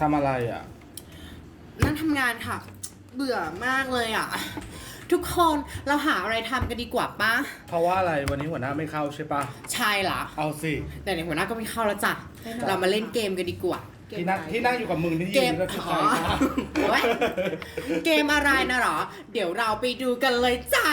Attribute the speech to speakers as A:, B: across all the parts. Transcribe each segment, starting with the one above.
A: ทำอะไรอะ
B: นั่งทำงานค่ะ เบื่อมากเลยอะ ทุกคนเราหาอะไรทำกันดีกว่าปะ
A: เพราะว่าอะไรวันนี้หัวหน้าไม่เข้าใช่ปะ
B: ใช่ละ
A: เอาสิ
B: แต่ในหัวหน้าก็ไม่เข้าแล้วจ้ะ เรามาเล่นเกมกันดีกว่า
A: ที่นั่งที่นั่งอยู่กับมึงที่
B: เก
A: ยื
B: ม
A: นก็คือใคร
B: อ๋อโอ๊ยเกมอะไรนะหรอ เดี๋ยวเราไปดูกันเลยจ้า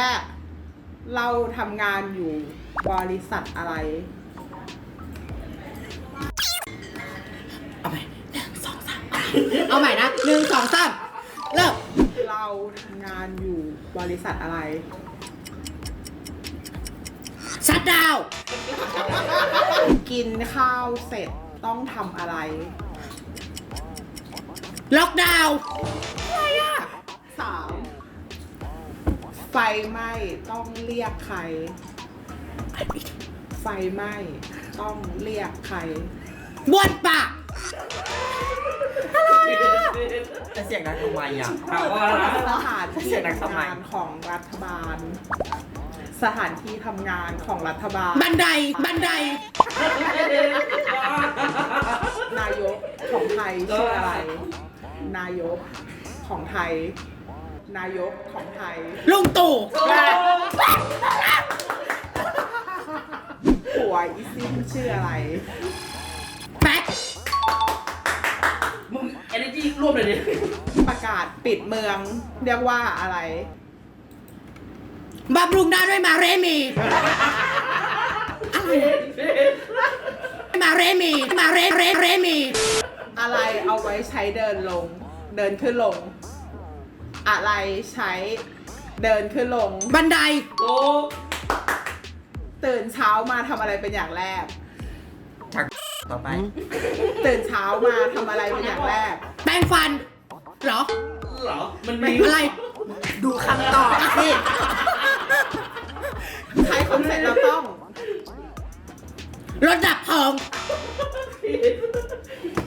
C: คำถามแรกเราทำงานอยู่บริษัทอะไร
B: เอาใหม่หนึ่งสองสามเอาใหม่นะหนึ่งสองสามเริ่ม
C: เราทำงานอยู่บริษัทอะไร
B: ชัดดาวน์
C: กินข้าวเสร็จต้องทำอะไร
B: ล็อกดาวน์
C: สาม ไฟไหม้ต้องเรียกใคร ไฟไหม้ต้องเรียกใคร
B: บ้วนปาก
D: จะเสียงดังทำไมอะถามว่าอะไร
C: ส
D: นะ
C: ถานที่
D: เสียงดังทำ
C: ทำ
D: ไม
C: งานของรัฐบาล สถานที่ทำงานของรัฐบาล
B: บันได บันได
C: นายกของไทยชื่ออะไร นายกของไทย นายกของไทย
B: ลุงตู่
C: ผัวอีซิมชื่ออะไร
B: แป๊ก
D: มึงเอเนจีร่วมเลยดิ
C: ประกาศปิดเมือง เรียกว่าอะไร
B: บำรุงได้ด้วยมาเรมีอะไรมาเรมี มาเรเรเรมี
C: อะไรเอาไว้ใช้เดินลง เดินขึ้นลง อะไรใช้เดินขึ้นลง
B: บันได
D: โอ้
C: ตื่นเช้ามาทำอะไรเป็นอย่างแรก
D: ชักต่อไป
C: ตื่นเช้ามาทำอะไรเป็นอย่างแรก
B: แปรงฟัน เหรอ
D: เหรอ มันมี
B: อะไร
D: ดูคำตอบสิ
C: ใช้คอนเซ็ปต์เราต้อง
B: รถดับเพลิง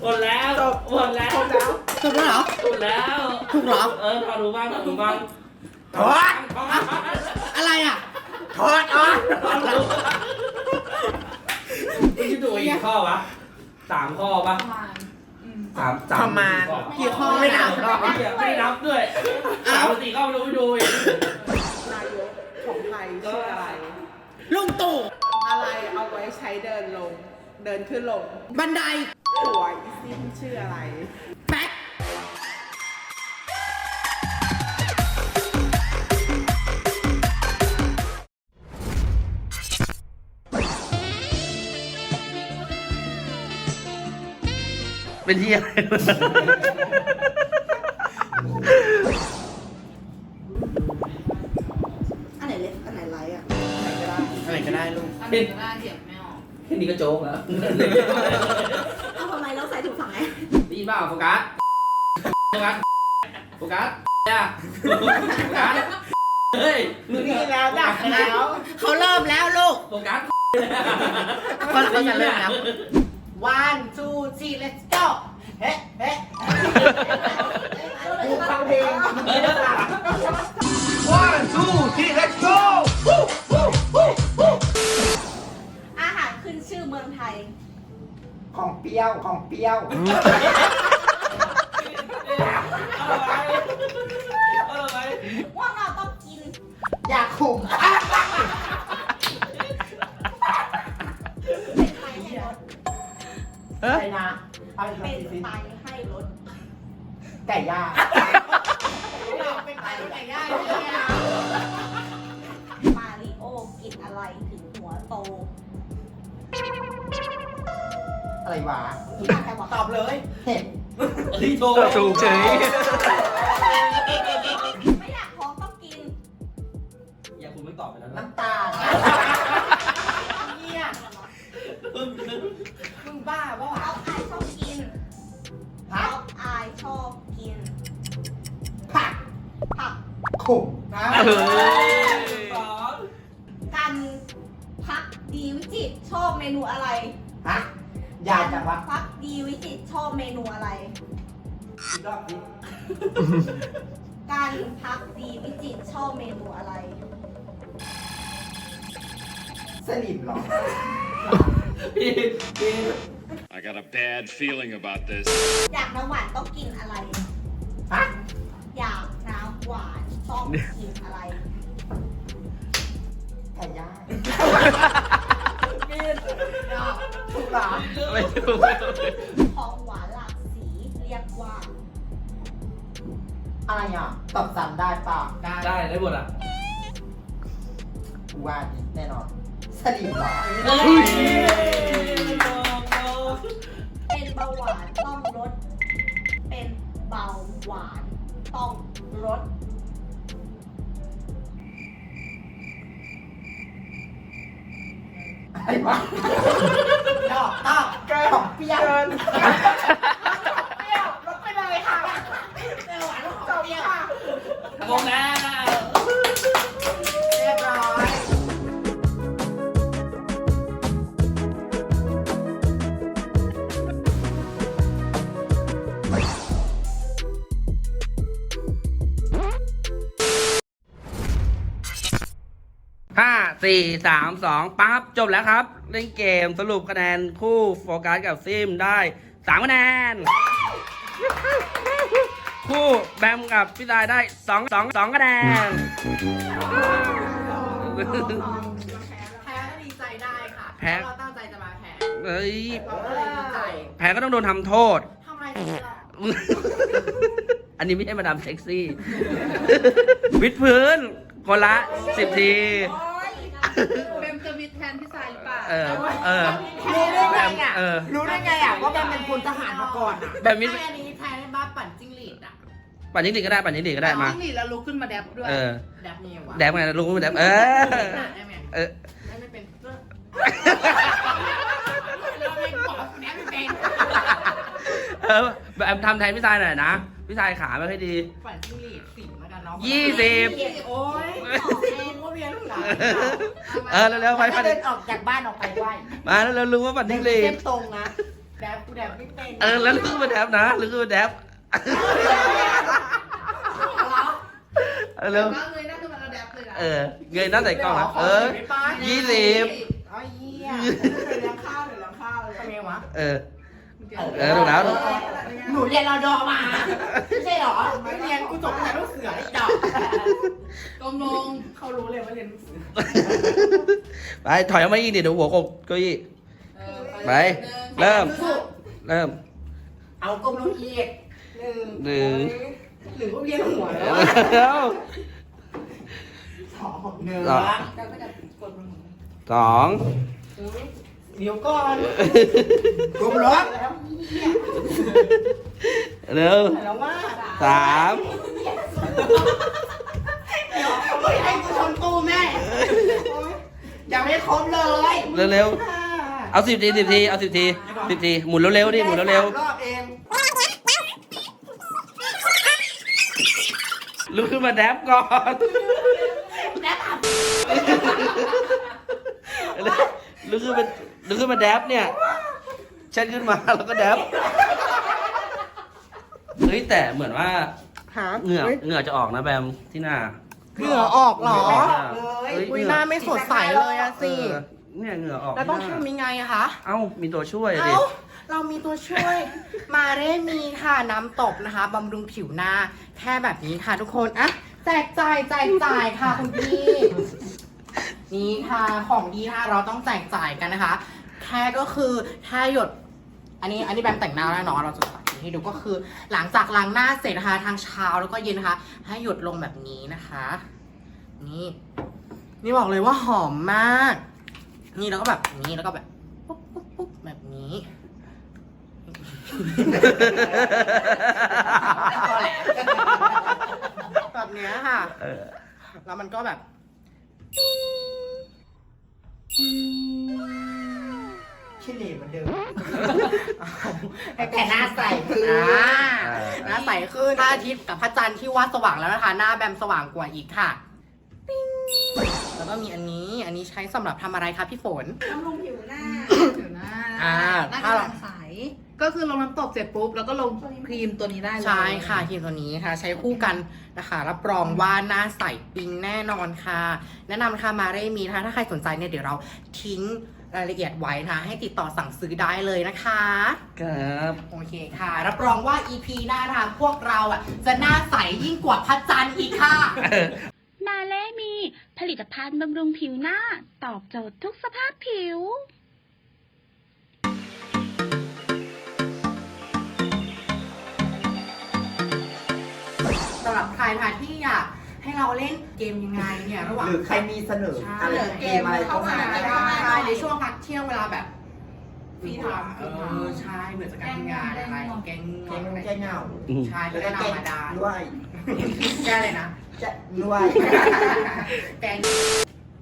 D: หมดแล้ว
C: จบ
D: หมดแล้ว
C: ครบแล้ว
B: จบแล้วเหรอ
D: หมดแล้ว
B: ถูกเหรอ
D: เออพอรู้บ้างพอรู้บ้าง
A: ถอด
B: อะไรอะ
A: ถอดออก
D: มึงคิดดูกี่ข้อวะสามข้อปะสามสาม
E: ประมาณ
B: กี่ข้อ
E: ไม่นับ
D: รอบไม่นับด้วยสามสี่ข้อไม่รู้ไม่ดูอีก
C: นายกของไทยชื่ออะไร
B: ลุงตู่
C: อะไรเอาไว้ใช้เดินลง เดินขึ้นลง
B: บันได
C: ผัวอีซิมชื่ออะไร
E: เป็นที่อะไร
B: อันไหนเล็กอันไหนไลท์อะ
E: อะไรก็ได้ลูก
D: เห็นแค่นี้ก็โจ๊กแล้ว
F: เอาทำไมเราใส่ถุงฝั่งไง
D: ได้ยินเปล่าโฟกัสโฟกัสโฟกัสเนี่ยโฟกัสเฮ้ยมึง
C: ดีแล้วดักแล้ว
B: เขาเริ่มแล้วลูก
D: โฟกัส
E: ก็ก็จะเริ่มนะ
B: one two three let's go เฮ้เฮ้
C: กูฟังเพลง
A: one two three let's go
F: อาหารขึ้นชื่อเมืองไทย
C: ของเปรี้ยว ของเปรี้ยว
D: อะ
C: ไรนะเอาอีก
F: เป็น
C: ทีสิ
F: ไฟให้รถ
C: ไก่ย่าง
F: เป็นไฟไก่ย่างมาริโอกินอะไรถึงหัวโต
C: อะไรวะ
F: ที่ใครบอก
C: ตอบเลยเห็ด
D: เฮ้ยโทร
E: ถูกเฉย
F: ไม่อยากท้องต้องกิน
D: อย่าคุณไม่ตอบไปแล้วนะ
C: น้ำตาล เอ
F: อ
D: สอง
F: กันพักดีวิจิตรชอบเมนูอะไร
C: ฮะยาจังวะ
F: พักดีดีวิจิตรชอบเมนูอะไร
E: อีกรอบดิ
F: การพักดีวิจิตรชอบเมนูอะไร
E: สลิมเหรอ
C: พี่พี่
G: I got a bad feeling about this.
F: อยากน้ำหวานต้องกินอะไร
E: ฮะ
F: อยากน้ำหวานต้อง ของหวานหลากสีเรียกว่า
E: อะไรอะตอบซ้ำได้เปล่า
C: ได้ ได้หมดอะ
E: กูว่าแน่นอนสลิมเหรอ
C: เฮ้ย
F: เป็นเบาหวานต้องลด เป็นเบาหวานต้องลด
E: อะไรวะด อกตอกเกินของเปลี่ยว
B: เกิน
E: ห้า
D: สี่สามสองปั๊บจบแล้วครับ เล่นเกมสรุปคะแนนคู่โฟกัสกับซิมได้สามคะแนน คู่แบมกับพี่ดายได้สองสองสองคะแนน
H: แพ้ก็ดีใจได้ค่ะ
D: แพ้
H: เพราะเราตั้งใจจะมาแพ้
D: เอ้ย
H: เราก็เลยดีใจ
D: แพ้ก็ต้องโดนทำโทษ
H: ทำอะไรถึงจะ
D: อันนี้ไม่ใช่มาดามเซ็กซี่ วิดพื้น คนละสิบที
H: เป็นจะวิทแทนพี่สายหรือเปล่า
D: เออ เออ
E: รู้ได้ไงอะ
D: เออ
E: รู้ได้ไงอะว่าแบมเป็นพลทหารมาก่อนอะ
D: แบบวิด
H: ไม่อันนี้แทนบ้าปั่นจิ้งหรีดอะ
D: ปั่นยิงดีก็ได้ ปั่นยิงดีก็ได้มา
H: จิ้งหรีดแล้วลุกขึ้นมาแดบด้วย
D: เออ
H: แดบนี่วะ
D: แดบไงลุงไม่แดบเออ
H: ได้ไหม
D: เออ
H: ได้ไม่เป็นเราไม่บอกแดบไม่เป็น
D: เออแบบทำแทนพี่ชายหน่อยนะ พี่ชายขาไม่ค่อยดี
H: ปั่นจิ้งหรีด
D: ยี่สิบ
H: โอ้ยบอเองว่าเวียนหัว
D: เออเร็วๆไป
E: ไปเดินออกจากบ้านออกไปไหว
D: มาแล้วลุงว่าปั่นยิงดี
E: เส้นตรงนะแดบกูแดบไม่เป็น
D: เออแล้วลุงก็มาแดบนะลุงก็มาแดบเออเร็ว
H: ก็เลยน่าจะมาแดบเลย
D: เออเงยหน้าใส่กล้องนะเออยี่สิบ
E: ไอ้เหี้ยเดี๋ยวเลี้ยงข้าวเดี๋ยวเลี้ยงข้าวเลยทำไงวะ
D: เออเออถูกแล้ว
E: หนูเรียนรอดอมา ไม่ใช่เหรอไม่เรียนกูจบแต่ลูกเสือไอ้ดอก
H: กลมลง
B: เขารู้เลยว่าเรียนหนังสือ
D: ไปถอยออกมาอีกดิเดี๋ยวหัวกบเก็ยี่ไปเริ่มเริ่ม
E: เอากลมลงอีกหนึ่ง
D: หนึ่ง
E: หรือว่าเวียนหัวแล้ว
D: แล้ว
E: สองหนึ่ง
D: สองสอง
E: เดี๋ยวก่อนกลมรถ
D: เร็ว
E: แล้วว่า
D: สาม
E: เฮ้ยให้กูชนตู้แม่ยังไม่ครบเลย
D: เร็วเร็วๆ เอาสิบทีสิบทีเอาสิบทีสิบทีหมุนเร็วๆดิหมุนเร็ว
E: รอบเอง
D: ๆลุกขึ้นมาแดบก่อนลุกขึ้นมาลุกขึ้นมาแดบเนี่ยเช็ดขึ้นมาแล้วก็แดบ เฮ้ยแต่เหมือนว่า
B: หา
D: เหงื่อเหงื่อจะออกนะแบมที่หน้า
B: เหงื่อออกเหรอ
D: เฮ้ย
B: อุ้ยหน้าไม่สดใสเลยอะ
D: เอ
B: สิ
D: อเนี่ยเหงื่อออก
B: แล้วต้อง
D: ที่หน้า
B: ทำยังไงอะคะ
D: เอ้ามีตัวช่วยอะดิ
B: เอ้า เรามีตัวช่วย มาเร่มีค่ะน้ำตบนะคะบำรุงผิวหน้า แค่แบบนี้ค่ะทุกคนอะแจกจ่ายแจกจ่ายค่ะคุณพี่ นี่ค่ะของดีค่ะเราต้องแจกจ่ายกันนะคะ แค่ก็คือถ้าหยด อันนี้อันนี้แบมแต่งหน้าแล้วเนาะเราจะใส่ ให้ดูก็คือ หลังจากล้างหน้าเสร็จนะคะทางเช้าแล้วก็เย็นนะคะ ให้หยดลงแบบนี้นะคะ นี่ นี่บอกเลยว่าหอมมาก นี่แล้วก็แบบนี้แล้วก็แบบปุ๊บปุ๊บปุ๊บแบบนี้แบบเนี้ยค่ะแล้วมันก็แบบ
E: มือนเดิมแต่หน้าใสคือ
B: อ่าหน้าใสขึ้นพระอาทิตย์กับพระจันทร์ที่ว่าสว่างแล้วนะคะ หน้าแบมสว่างกว่าอีกค่ะปิ๊งแล้วก็มีอันนี้ อันนี้ใช้สำหรับทำอะไรคะพี่ฝน
F: บำรุงผิวหน้า
H: เดี๋ยวนะ
B: อ่า
H: หน้า
B: ถ้าเรา
H: กำลังใส
E: ก็คือลงน้ำตกเสร็จปุ๊บแล้วก็ลงครีมตัวนี้ได้เลย
B: ใช่ค่ะครีมตัวนี้ค่ะ ใช้คู่กันนะคะรับรองว่าหน้าใสปิ้งแน่นอนค่ะ แนะนำค่ะมาเรมีนะคะถ้าใครสนใจเนี่ยเดี๋ยวเราทิ้ง รายละเอียดไว้นะคะให้ติดต่อสั่งซื้อได้เลยนะคะ
D: ครับ
B: โอเคค่ะ รับรองว่า EP หน้านะคะพวกเราอะจะหน้าใสยิ่งกว่าพระจันทร์อีกค่ะ
I: มาเล่มีผลิตภัณฑ์บำรุงผิวหน้า ตอบโจทย์ทุกสภาพผิว
B: สำหรับใครนะคะที่อยาก ให้เราเล่นเกมยังไงเนี่ยระหว่าง
E: หรือใครมีเสนอ
B: ใช่
E: อะไรเกมอะไรก็มา
B: ได้
E: ได้
B: ใช่ในช่วงพักเที่ยงเวลาแบบ
E: ฟรีไทม์
B: เออใช่เหมือนจากการทำงานอะไรแกง
E: แกงแกงเหงา
B: ใช่ก็
E: แล้วก็
B: ได้
E: แกง
B: นำมาได้
E: ด้วย
B: แก้เลยนะ
E: จะด้วย
B: แกง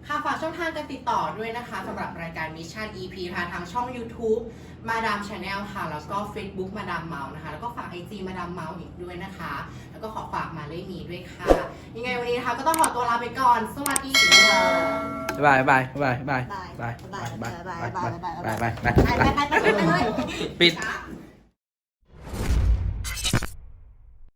B: ค่ะฝากช่องทางการติดต่อด้วยนะคะสำหรับรายการมิชชั่น EP ค่ะทางช่อง YouTube มาดามชาแนลค่ะ แล้วก็ Facebook มาดามเมาส์นะคะ แล้วก็ฝาก IG มาดามเมาส์อีกด้วยนะคะ แล้วก็ขอฝากมาเล่มีด้วยค่ะ ยังไงวันนี้นะคะก็ต้องขอตัวลาไปก่อน สวัสดีค่ะ
D: บายบายบายบาย
F: บาย
D: บาย
F: บาย
D: บาย
F: บาย
D: บาย
F: บาย
D: บาย
F: บาย
D: บายบาย
F: ไปไปไปไปไปเลย
D: ปิด
B: ช้า